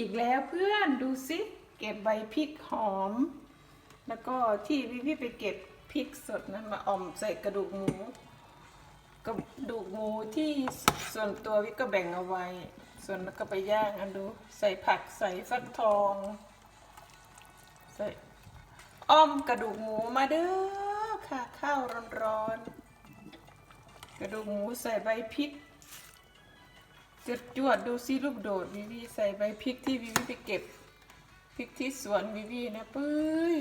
อีกแล้วเพื่อนดูสิเก็บใบพริกหอม แล้วก็ที่พี่พี่ไปเก็บพริกสดนั้นมาอ่อมใส่กระดูกหมูกระดูกหมูที่ส่วนตัววิก็แบ่งเอาไว้ ส่วนแล้วก็ไปย่างอันดู ใส่ผักใส่ฟักทองใส่อ้อมกระดูกหมูมาเด้อค่ะข้าวร้อนๆกระดูกหมูใส่ใบพริก จุดจวดดูซิลูกโดดวิวีใส่ใบพริกที่วิวีไปเก็บพริกที่สวนวิวีนะปุ้ย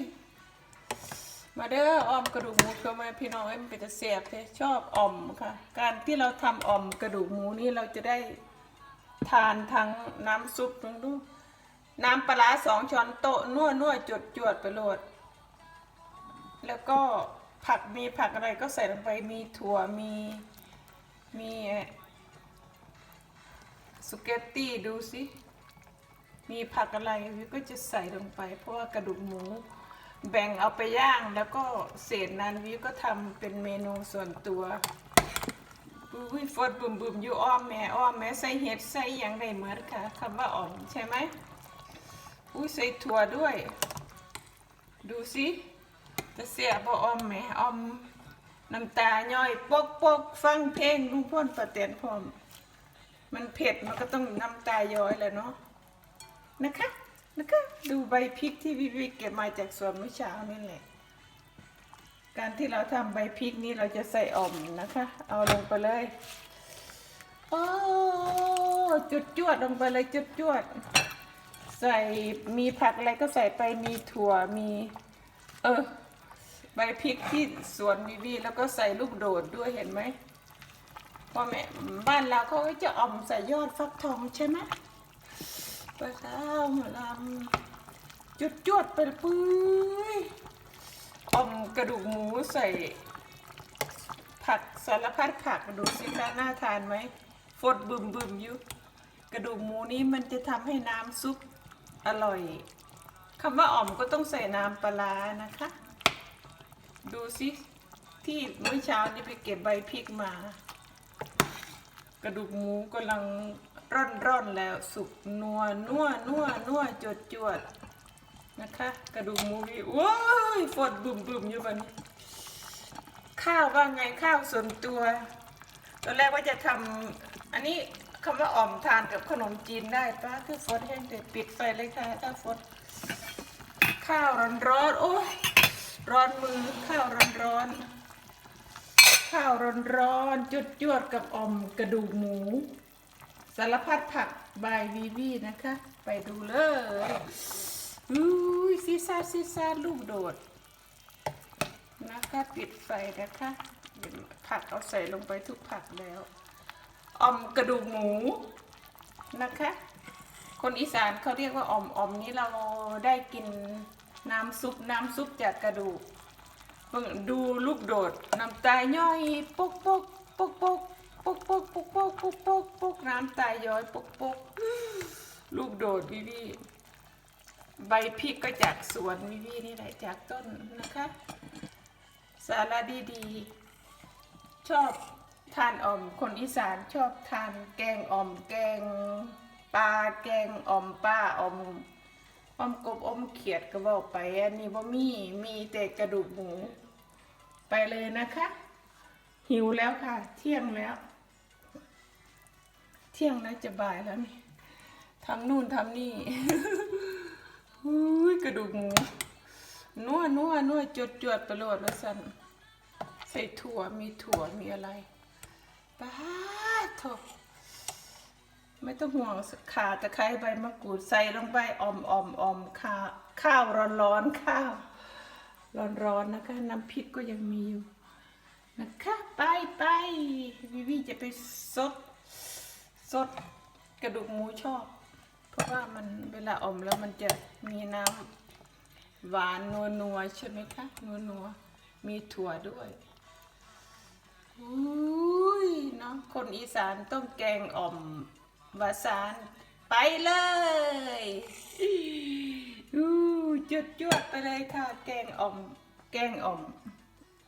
มาเด้อออมกระดูกหมูเข้ามาพี่น้องเอ้มันเป็นจะเสียบเลยชอบอ่อมค่ะ การที่เราทำอ่อมกระดูกหมูนี่เราจะได้ทานทั้งน้ำซุปทั้งดูน้ำปลาร้าสองช้อนโต๊ะนัวนัวจดจวดไปโหลด แล้วก็ผักมีผักอะไรก็ใส่ลงไปมีถั่วมีมี สเกตตี้ดูสิมีผักอะไรวิวก็จะใส่ลงไป เพราะว่ากระดูกหมู แบ่งเอาไปย่างแล้วก็เศษนั้นวิวก็ทำเป็นเมนูส่วนตัวอุ้ยฟดบุ่มบุ่มอยู่อ้อมแม่อ้อมแม่ใส่เห็ดใส่หยังได้เหมือนค่ะคำว่าอ่อมใช่ไหมอุ้ยใส่ถั่วด้วย ดูสิจะเสียบอ้อมแม่อ้อมน้ำตาย่อยปกปกฟังเพลงลุงพ่นประเตียนพร้อม มันเผ็ดมันก็ต้องน้ำตาย้อยแหละเนาะนะคะนะคะดูใบพริกที่วิวิเก็บมาจากสวนเมื่อเช้านี่แหละ การที่เราทำใบพริกนี้เราจะใส่อ่อมนะคะ เอาลงไปเลยโอ้จุดจวดลงไปเลยจุดจวด ใส่มีผักอะไรก็ใส่ไปมีถั่วมี เออใบพริกที่สวนวิวีแล้วก็ใส่ลูกโดดด้วยเห็นไหม พ่อแม่บ้านเราเขาก็จะอ่อมใส่ยอดฟักทองใช่ไหมไปข้าวหมอลำจุดจวดไปปุ้ยอมกระดูกหมูใส่ผักสารพัดผักดูสิคะน่าทานไหมฟดบึมบึมอยู่กระดูกหมูนี้มันจะทำให้น้ำซุปอร่อยคำว่าอ่อมก็ต้องใส่น้ำปลาร้านะคะ ดูสิที่เมื่อเช้านี้ไปเก็บใบพริกมา กระดูกหมูกำลังร่อนร่อนแล้วสุกนัวนัวนัวนัวจวดจวดนะคะ กระดูกหมูนี่ว้ายฟดบึมบึมอยู่แบันนี้ ข้าวว่าไงข้าวส่วนตัวตอนแรกว่าจะทำอันนี้คำว่าอ่อมทานกับขนมจีนได้ป้าคือฟดแห้งเด็ดปิดไฟเลยค่ะถ้าฟดข้าวร้อนร้อนโอ้ยร้อนมือข้าวร้อนร้อน ข้าวร้อนๆจุดจวดกับอมกระดูกหมู สารพัดผักบายวีวีนะคะ ไปดูเลยอุ้ยซีซาซีซาลูกโดด นะคะปิดไฟนะคะผักเอาใส่ลงไปทุกผักแล้วอมกระดูกหมูนะคะ คนอีสานเขาเรียกว่าอมอมนี้เราได้กินน้ำซุปน้ำซุปจากกระดูก ดูลูกโดดน้ำตาย่อยปกปกปกปกปกปกปกปกปกปกปกน้ำตาย้อยปกปกลูกโดดวิวีใบพริกก็จากสวนวิวีนี่แหละจากต้นนะคะ สาระดีๆ ชอบทานอ่อม คนอีสานชอบทานแกงอ่อมแกงปลาแกงอ่อมปลาอ่อม อมกบอมเขียดก็บอกไป อันนี้บ่มีมีแต่กระดูกหมู ไปเลยนะคะ หิวแล้วค่ะ เที่ยงแล้ว เที่ยงแล้วจะบ่ายแล้วนี่ทำนู่นทำนี่อุ้ยกระดูกหมูนัวนัวนัวจดจวดประโลดแล้วสันใส่ถั่วมีถั่วมีอะไรป้าดโถ ไม่ต้องห่วงขาตะไคร้ใบมะกรูดใส่ลงไปออมออมออมข้าวข้าวร้อนร้อนๆข้าว ร้อนร้อนๆนะคะน้ำพริกก็ยังมีอยู่นะคะไปไปวิวีจะไปซดซดกระดูกหมูชอบ เพราะว่ามันเวลาอมแล้วมันจะมีน้ำหวานนัวนัวๆใช่ไหมคะนัวนัวๆมีถั่วด้วยอุ้ยเนาะคนอีสานต้องแกงอ่อม วาสานไปเลยอู้จุดจวดไปเลยค่ะ แกงอ่อม แกงอ่อม